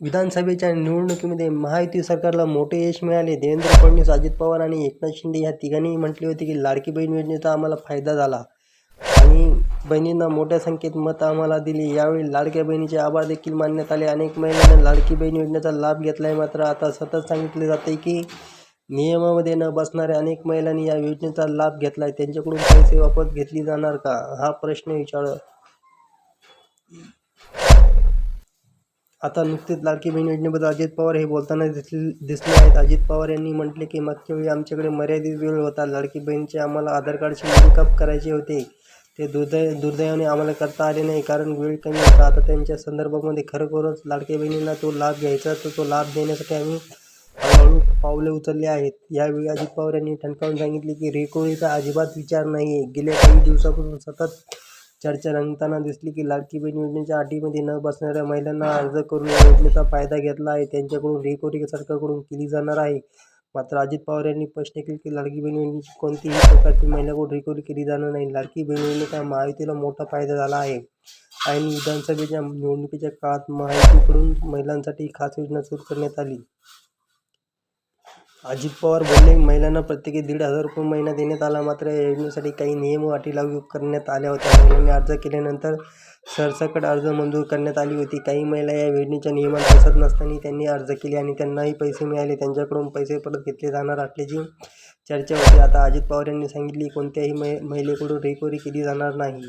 विधानसभेच्या निवडणुकीमध्ये महायुती सरकारला मोठे यश मिळाले. देवेंद्र फडणवीस, अजित पवार आणि एकनाथ शिंदे या तिघांनीही म्हटले होते की लाडकी बहीण योजनेचा आम्हाला फायदा झाला आणि बहिणींना मोठ्या संख्येत मत आम्हाला दिली. यावेळी लाडक्या बहिणीचे आभार देखील मानण्यात आले. अनेक महिलांनी लाडकी बहीण योजनेचा लाभ घेतला आहे. मात्र आता सतत सांगितले जाते की नियमामध्ये न बसणाऱ्या अनेक महिलांनी या योजनेचा लाभ घेतला आहे. त्यांच्याकडून पैसे वापस घेतली जाणार का? हा प्रश्न विचार आता नुकतेच लाडकी बहीण योजनेबद्दल अजित पवार हे बोलताना दिसले दिसले आहेत. अजित पवार यांनी म्हटले की मागच्या वेळी आमच्याकडे मर्यादित वेळ होता. लाडकी बहीणचे आम्हाला आधार कार्डशी लिंकअप करायचे होते. ते दुर्दै दुर्दैवाने आम्हाला करता आले नाही कारण वेळ कमी होता. आता त्यांच्या संदर्भामध्ये खरोखरच लाडक्या बहिणींना तो लाभ घ्यायचा तर तो लाभ देण्यासाठी आम्ही हळूहळू पावले उचलले आहेत. यावेळी अजित पवार यांनी ठणकावून सांगितले की रेकोळीचा अजिबात विचार नाही आहे गेल्या काही दिवसापासून सतत चर्चा रंगताना दिसली की लाडकी बहीण योजनेच्या अटीमध्ये न बसणाऱ्या महिलांना अर्ज करून या योजनेचा फायदा घेतला आहे. त्यांच्याकडून रेकोरी सरकारकडून केली जाणार आहे. मात्र अजित पवार यांनी स्पष्ट केले की लाडकी बहीण योजनेची कोणतीही प्रकारची महिलांकडून रेकोरी केली जाणार नाही. लाडकी बहीण योजनेचा महायुतीला मोठा फायदा झाला आहे. आणि विधानसभेच्या निवडणुकीच्या काळात महायुतीकडून महिलांसाठी खास योजना सुरू करण्यात आली. अजित पवार बोलले महिलांना प्रत्येकी दीड हजार रुपये महिना देण्यात आला. मात्र या योजनेसाठी काही नियम व अटी लागू करण्यात आल्या होत्या. महिलांनी अर्ज केल्यानंतर सरसकट अर्ज मंजूर करण्यात आली होती. काही महिला या योजनेच्या नियमात बसत नसताना त्यांनी अर्ज केले आणि त्यांनाही पैसे मिळाले. त्यांच्याकडून पैसे परत घेतले जाणार असल्याची चर्चा होती. आता अजित पवार यांनी सांगितली कोणत्याही महिलेकडून रेकॉर्डिंग केली जाणार नाही.